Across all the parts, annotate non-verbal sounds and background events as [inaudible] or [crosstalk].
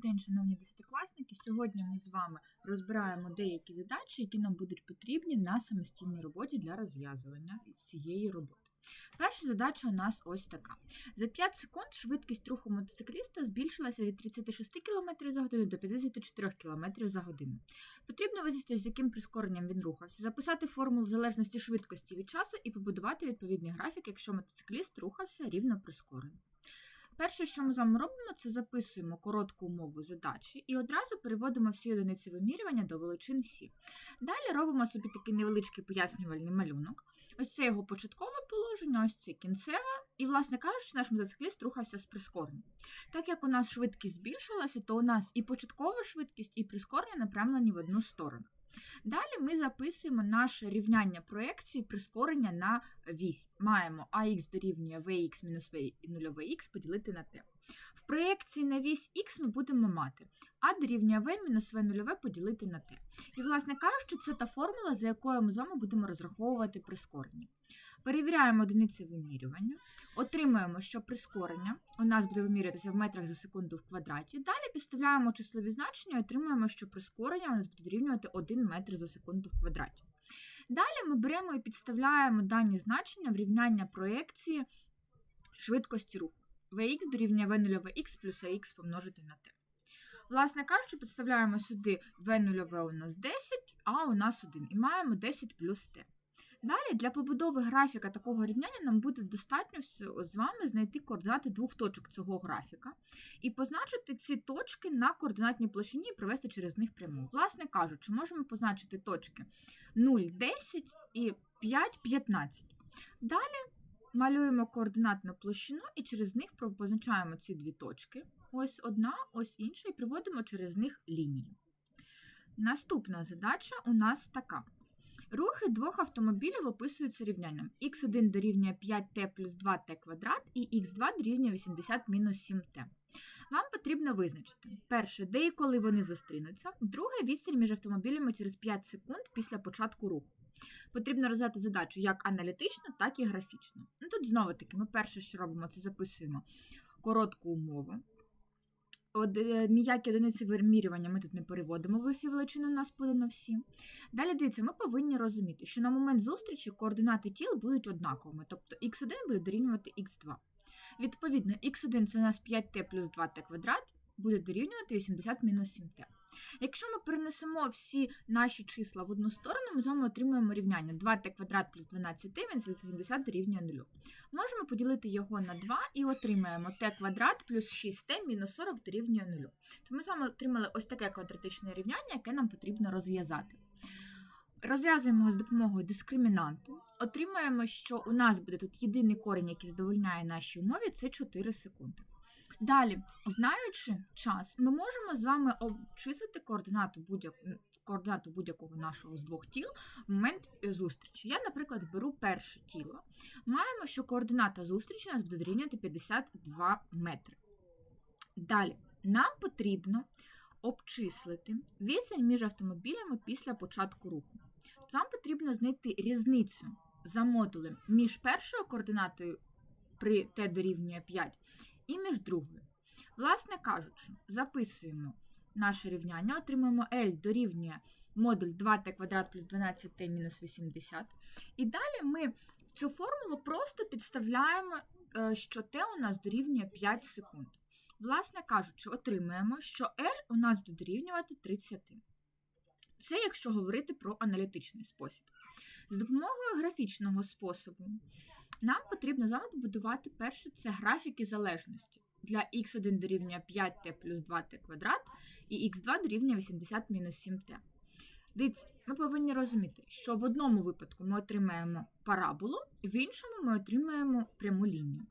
день, шановні десятикласники. Сьогодні ми з вами розбираємо деякі задачі, які нам будуть потрібні на самостійній роботі для розв'язування цієї роботи. Перша задача у нас ось така: за 5 секунд швидкість руху мотоцикліста збільшилася від 36 км за годину до 54 км за годину. Потрібно визначити, з яким прискоренням він рухався, записати формулу залежності швидкості від часу і побудувати відповідний графік, якщо мотоцикліст рухався рівно прискорено. Перше, що ми з вами робимо, це записуємо коротку умову задачі і одразу переводимо всі одиниці вимірювання до величин Сі. Далі робимо собі такий невеличкий пояснювальний малюнок. Ось це його початкове положення, ось це кінцеве, і, власне кажучи, наш мотоцикліст рухався з прискоренням. Так як у нас швидкість збільшилася, то у нас і початкова швидкість, і прискорення направлені в одну сторону. Далі ми записуємо наше рівняння проекції прискорення на вісь. Маємо ax дорівнює vx мінус v і 0х поділити на t. В проєкції на вісь х ми будемо мати а дорівнює v мінус v 0 поділити на t. І, власне кажучи, це та формула, за якою ми з вами будемо розраховувати прискорення. Перевіряємо одиниці вимірювання, отримуємо, що прискорення у нас буде вимірюватися в метрах за секунду в квадраті. Далі підставляємо числові значення і отримуємо, що прискорення у нас буде дорівнювати 1 метр за секунду в квадраті. Далі ми беремо і підставляємо дані значення в рівняння проекції швидкості руху. Vx дорівнює v0vx плюс ax помножити на t. Власне кажучи, підставляємо сюди v0 у нас 10, а у нас 1. І маємо 10 плюс t. Далі для побудови графіка такого рівняння нам буде достатньо з вами знайти координати двох точок цього графіка і позначити ці точки на координатній площині і провести через них пряму. Власне кажучи, можемо позначити точки 0, 10 і 5, 15. Далі малюємо координатну площину і через них позначаємо ці дві точки. Ось одна, ось інша, і приводимо через них лінії. Наступна задача у нас така. Рухи двох автомобілів описуються рівнянням х1 дорівнює 5t плюс 2t квадрат і х2 дорівнює 80 мінус 7t. Вам потрібно визначити перше, де і коли вони зустрінуться, друге відстань між автомобілями через 5 секунд після початку руху. Потрібно розв'язати задачу як аналітично, так і графічно. Ну Тут знову-таки ми перше, що робимо, це записуємо коротку умову. От, е, ніякі одиниці вимірювання ми тут не переводимо, бо всі величини у нас подано всі. Далі дивіться, ми повинні розуміти, що на момент зустрічі координати тіл будуть однаковими, тобто х1 буде дорівнювати х2. Відповідно, х1 це у нас 5t плюс 2t квадрат, буде дорівнювати 80 мінус 7t. Якщо ми перенесемо всі наші числа в одну сторону, ми з вами отримуємо рівняння 2t квадрат плюс 12t мінус 80 дорівнює 0. Можемо поділити його на 2 і отримаємо t квадрат плюс 6t мінус 40 дорівнює 0. То ми з вами отримали ось таке квадратичне рівняння, яке нам потрібно розв'язати. Розв'язуємо з допомогою дискримінанту, отримаємо, що у нас буде тут єдиний корінь, який задовольняє нашій умові, це 4 секунди. Далі, знаючи час, ми можемо з вами обчислити координату будь-якого координату будь-якого нашого з двох тіл в момент зустрічі. Я, наприклад, беру перше тіло. Маємо, що координата зустрічі у нас буде дорівнювати 52 метри. Далі, нам потрібно обчислити відстань між автомобілями після початку руху. Тобто нам потрібно знайти різницю за модулем між першою координатою при t дорівнює 5 і між другою. Власне кажучи, записуємо наше рівняння, отримуємо L дорівнює модуль 2t квадрат плюс 12t мінус 80. І далі ми цю формулу просто підставляємо, е, що t у нас дорівнює 5 секунд. Власне кажучи, отримуємо, що L у нас буде дорівнювати 30. Це якщо говорити про аналітичний спосіб. З допомогою графічного способу нам потрібно з вами побудувати перше це графіки залежності. Для х1 дорівнює 5t плюс 2t квадрат і х2 дорівнює 80 мінус 7t. Дивіться, ми повинні розуміти, що в одному випадку ми отримаємо параболу, в іншому ми отримаємо пряму лінію.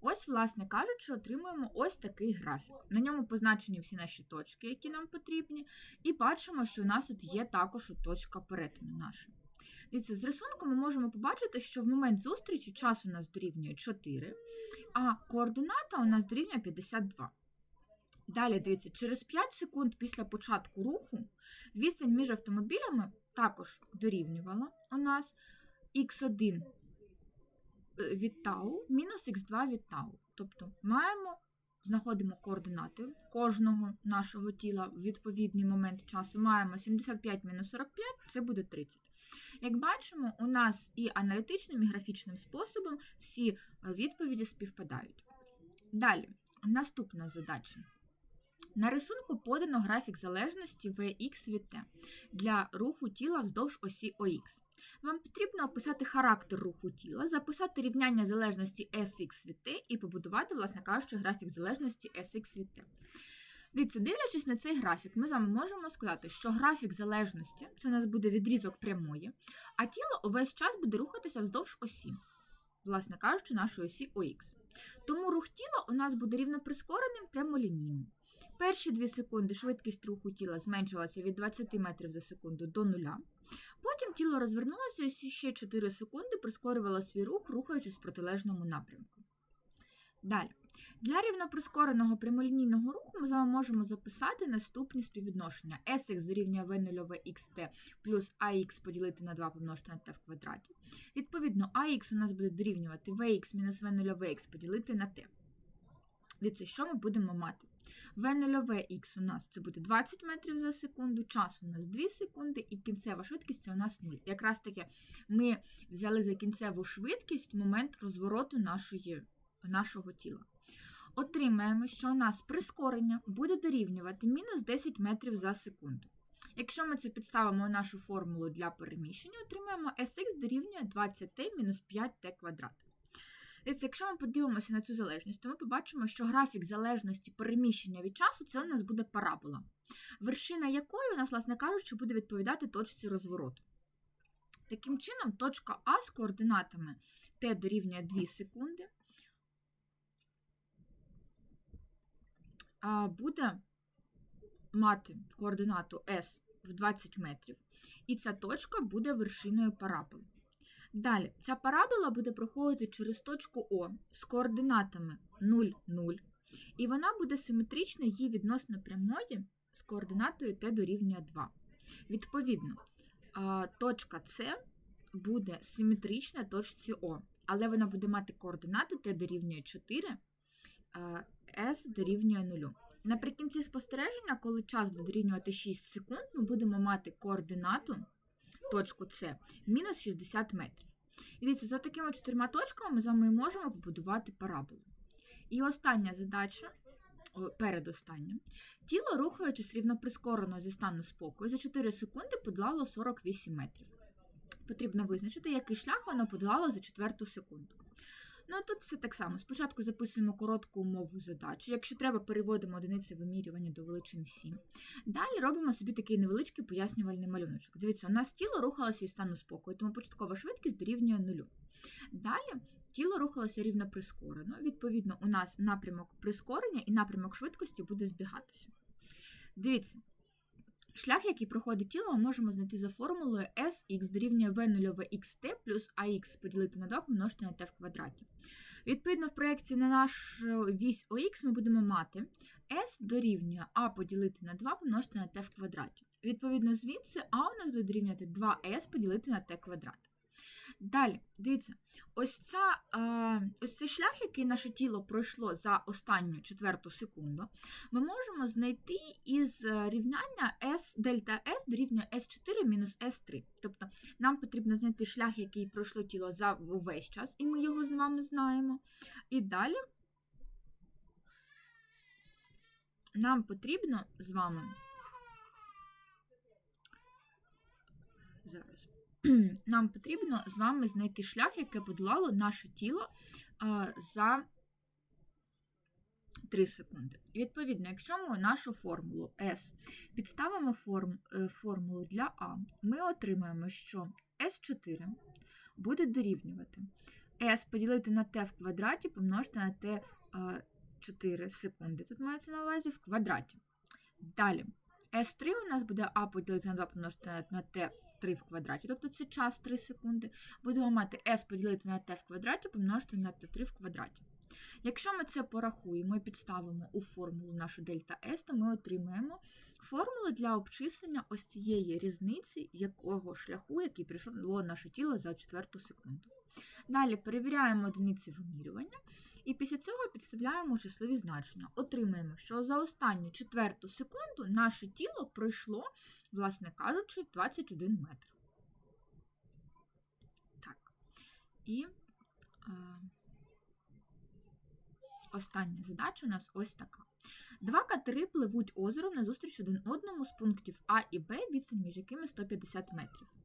Ось, власне кажучи, отримуємо ось такий графік. На ньому позначені всі наші точки, які нам потрібні, і бачимо, що у нас тут є також точка перетину наша. Дивіться, з рисунку ми можемо побачити, що в момент зустрічі час у нас дорівнює 4, а координата у нас дорівнює 52. Далі, дивіться, через 5 секунд після початку руху відстань між автомобілями також дорівнювала у нас х1 від тау мінус х2 від тау. Тобто маємо знаходимо координати кожного нашого тіла в відповідний момент часу. Маємо 75 мінус 45, це буде 30. Як бачимо, у нас і аналітичним, і графічним способом всі е, відповіді співпадають. Далі, наступна задача. На рисунку подано графік залежності Vx від t для руху тіла вздовж осі OX. Вам потрібно описати характер руху тіла, записати рівняння залежності Sx від t і побудувати, власне кажучи, графік залежності Sx від t. Дивіться, дивлячись на цей графік, ми з вами можемо сказати, що графік залежності це у нас буде відрізок прямої, а тіло увесь час буде рухатися вздовж осі, власне кажучи, нашої осі OX. Тому рух тіла у нас буде рівноприскореним прямолінійним. Перші 2 секунди швидкість руху тіла зменшилася від 20 метрів за секунду до нуля. Потім тіло розвернулося і ще 4 секунди прискорювало свій рух, рухаючись в протилежному напрямку. Далі. Для рівноприскореного прямолінійного руху ми з вами можемо записати наступні співвідношення. Sx дорівнює v0 xt плюс ax поділити на 2 помножити на t в квадраті. Відповідно, ax у нас буде дорівнювати vx мінус v0 vx поділити на t. Дивіться, що ми будемо мати? V0х у нас це буде 20 метрів за секунду, час у нас 2 секунди, і кінцева швидкість це у нас 0. Якраз таки ми взяли за кінцеву швидкість момент розвороту нашої, нашого тіла. Отримаємо, що у нас прискорення буде дорівнювати мінус 10 метрів за секунду. Якщо ми це підставимо у нашу формулу для переміщення, отримаємо Sx дорівнює 20t мінус 5t квадрат. Якщо ми подивимося на цю залежність, то ми побачимо, що графік залежності переміщення від часу це у нас буде парабола, вершина якої у нас, власне кажучи, буде відповідати точці розвороту. Таким чином, точка А з координатами t дорівнює 2 секунди, буде мати координату S в 20 метрів, і ця точка буде вершиною параболи. Далі, ця парабола буде проходити через точку О з координатами 0, 0, і вона буде симетрична її відносно прямої з координатою t дорівнює 2. Відповідно, точка С буде симетрична точці О, але вона буде мати координати t дорівнює 4, S дорівнює 0. Наприкінці спостереження, коли час буде дорівнювати 6 секунд, ми будемо мати координату точку С мінус 60 метрів. І дивіться, за такими чотирма точками ми з вами можемо побудувати параболу. І остання задача, передостання. Тіло, рухаючись рівноприскорено зі стану спокою, за 4 секунди подолало 48 метрів. Потрібно визначити, який шлях воно подолало за 4 секунду. Ну, тут все так само. Спочатку записуємо коротку умову задачі. Якщо треба, переводимо одиниці вимірювання до величин 7. Далі робимо собі такий невеличкий пояснювальний малюночок. Дивіться, у нас тіло рухалося із стану спокою, тому початкова швидкість дорівнює нулю. Далі тіло рухалося рівно прискорено. Відповідно, у нас напрямок прискорення і напрямок швидкості буде збігатися. Дивіться. Шлях, який проходить тіло, ми можемо знайти за формулою Sx дорівнює v0 xt плюс ax поділити на 2 помножити на t в квадраті. Відповідно, в проєкції на нашу вісь ОХ ми будемо мати S дорівнює А поділити на 2 помножити на t в квадраті. Відповідно, звідси А у нас буде дорівнювати 2s поділити на t квадрат. Далі, дивіться, ось ця, ось цей шлях, який наше тіло пройшло за останню четверту секунду, ми можемо знайти із е, рівняння S, дельта S дорівнює S4 мінус S3. Тобто нам потрібно знайти шлях, який пройшло тіло за весь час, і ми його з вами знаємо. І далі нам потрібно з вами. Зараз. [clears throat] нам потрібно з вами знайти шлях, яке подолало наше тіло за 3 секунди. І відповідно, якщо ми нашу формулу S підставимо форм, е, формулу для А, ми отримаємо, що S4 буде дорівнювати S поділити на t в квадраті помножити на t 4 секунди. Тут мається на увазі в квадраті. Далі, S3 у нас буде А поділити на 2 помножити на t 3 в квадраті, тобто це час 3 секунди. Будемо мати s поділити на t в квадраті, помножити на t3 в квадраті. Якщо ми це порахуємо і підставимо у формулу нашу дельта S, то ми отримаємо формулу для обчислення ось цієї різниці, якого шляху, який прийшло наше тіло за четверту секунду. Далі перевіряємо одиниці вимірювання І після цього підставляємо числові значення. Отримаємо, що за останню четверту секунду наше тіло пройшло, власне кажучи, 21 метр. Так. І е, остання задача у нас ось така. Два катери пливуть озером назустріч один одному з пунктів А і Б, відстань між якими 150 метрів.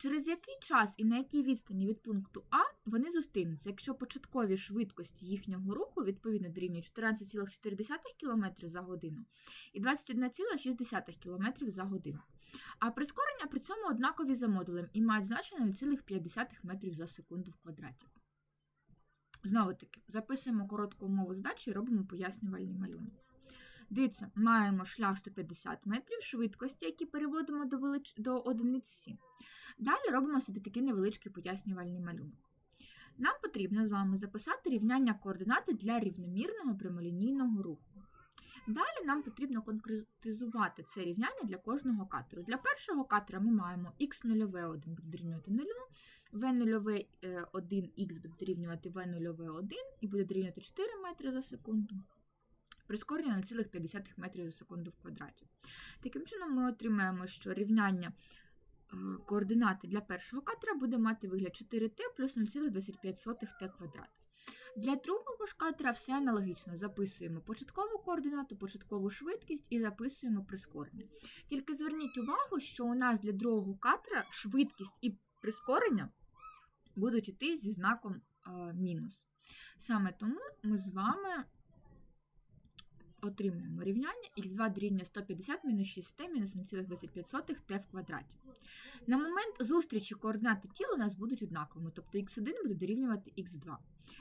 Через який час і на якій відстані від пункту А вони зустрінуться, якщо початкові швидкості їхнього руху відповідно дорівнюють 14,4 км за годину і 21,6 км за годину. А прискорення при цьому однакові за модулем і мають значення 0,5 метрів за секунду в квадраті. Знову таки, записуємо коротку умову задачі і робимо пояснювальний малюнок. Дивіться, маємо шлях 150 метрів, швидкості, які переводимо до, велич... до одиниці. Далі робимо собі такий невеличкий пояснювальний малюнок. Нам потрібно з вами записати рівняння координати для рівномірного прямолінійного руху. Далі нам потрібно конкретизувати це рівняння для кожного катеру. Для першого катера ми маємо x0v1 буде дорівнювати 0, v0v1x буде дорівнювати v0v1 і буде дорівнювати 4 метри за секунду. Прискорення 0,5 метрів за секунду в квадраті. Таким чином, ми отримаємо, що рівняння е, координати для першого катера буде мати вигляд 4t плюс 0,25t квадрат. Для другого ж катера все аналогічно. Записуємо початкову координату, початкову швидкість і записуємо прискорення. Тільки зверніть увагу, що у нас для другого катера швидкість і прискорення будуть йти зі знаком е, мінус. Саме тому ми з вами отримуємо рівняння х2 дорівнює 150 мінус 6t мінус 0,25 t в квадраті. На момент зустрічі координати тіла у нас будуть однаковими, тобто х1 буде дорівнювати х2.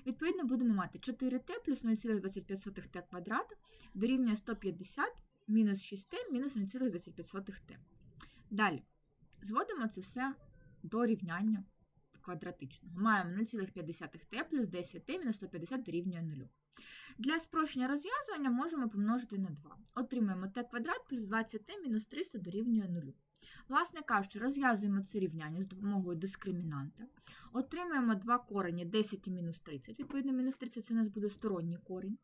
Відповідно, будемо мати 4t плюс 0,25 t квадрат дорівнює 150 мінус 6t мінус 0,25t. Далі зводимо це все до рівняння квадратичного. Маємо 0,5t плюс 10t мінус 150 дорівнює 0. Для спрощення розв'язування можемо помножити на 2. Отримаємо t квадрат плюс 20t мінус 300 дорівнює 0. Власне кажучи, розв'язуємо це рівняння з допомогою дискримінанта. Отримаємо два корені 10 і мінус 30. Відповідно, мінус 30 це у нас буде сторонній корінь.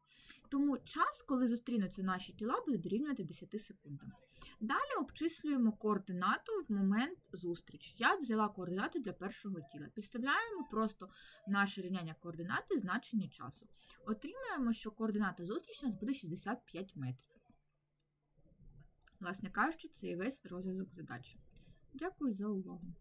Тому час, коли зустрінуться наші тіла, буде дорівнювати 10 секундам. Далі обчислюємо координату в момент зустрічі. Я взяла координату для першого тіла. Підставляємо просто наше рівняння координати значення часу. Отримаємо, що координата зустрічі у нас буде 65 метрів. Власне кажучи, це і весь розв'язок задачі. Дякую за увагу.